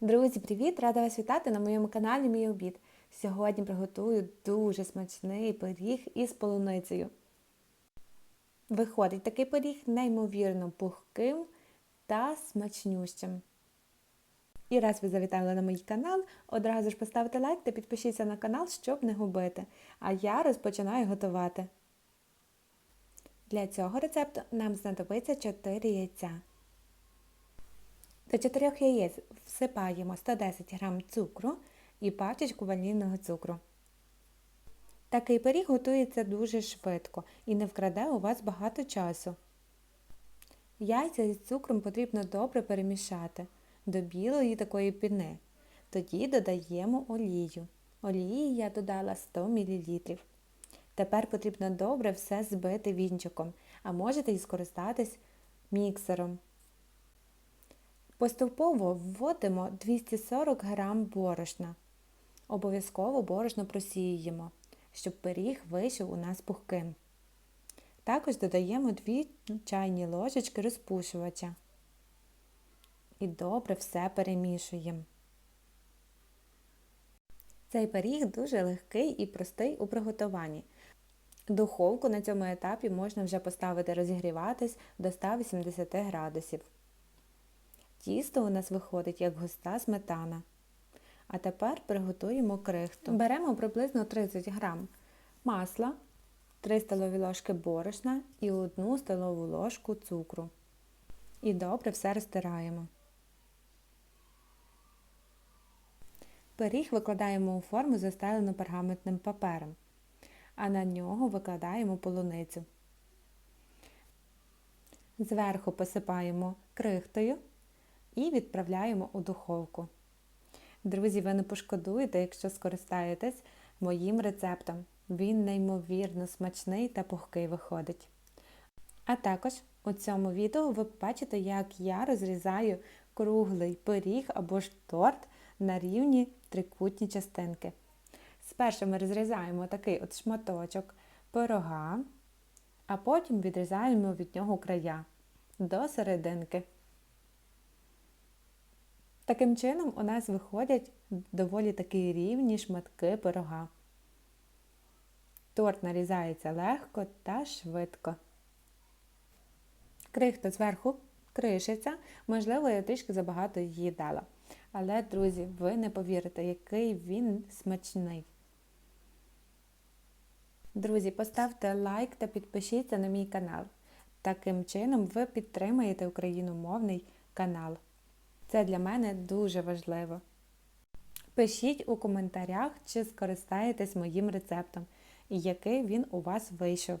Друзі, привіт! Рада вас вітати на моєму каналі Мій обід. Сьогодні приготую дуже смачний пиріг із полуницею. Виходить такий пиріг неймовірно пухким та смачнющим. І раз ви завітали на мій канал, одразу ж поставте лайк та підпишіться на канал, щоб не губити. А я розпочинаю готувати. Для цього рецепту нам знадобиться 4 яйця. До 4 яєць всипаємо 110 г цукру і пачечку ванільного цукру. Такий пиріг готується дуже швидко і не вкраде у вас багато часу. Яйця з цукром потрібно добре перемішати до білої такої піни. Тоді додаємо олію. Олії я додала 100 мл. Тепер потрібно добре все збити вінчиком, а можете і скористатись міксером. Поступово вводимо 240 г борошна. Обов'язково борошно просіюємо, щоб пиріг вийшов у нас пухким. Також додаємо 2 чайні ложечки розпушувача. І добре все перемішуємо. Цей пиріг дуже легкий і простий у приготуванні. Духовку на цьому етапі можна вже поставити розігріватись до 180 градусів. Тісто у нас виходить як густа сметана. А тепер приготуємо крихту. Беремо приблизно 30 г масла, 3 столові ложки борошна і 1 столову ложку цукру. І добре все розтираємо. Пиріг викладаємо у форму, застелену пергаментним папером, а на нього викладаємо полуницю. Зверху посипаємо крихтою і відправляємо у духовку. Друзі, ви не пошкодуєте, якщо скористаєтесь моїм рецептом. Він неймовірно смачний та пухкий виходить. А також у цьому відео ви побачите, як я розрізаю круглий пиріг або ж торт на рівні трикутні частинки. Спершу ми розрізаємо такий от шматочок пирога, а потім відрізаємо від нього края до серединки. Таким чином у нас виходять доволі такі рівні шматки пирога. Торт нарізається легко та швидко. Крихта зверху кришиться, можливо, я трішки забагато її дала. Але, друзі, ви не повірите, який він смачний. Друзі, поставте лайк та підпишіться на мій канал. Таким чином ви підтримаєте україномовний канал. Це для мене дуже важливо. Пишіть у коментарях, чи скористаєтесь моїм рецептом і який він у вас вийшов.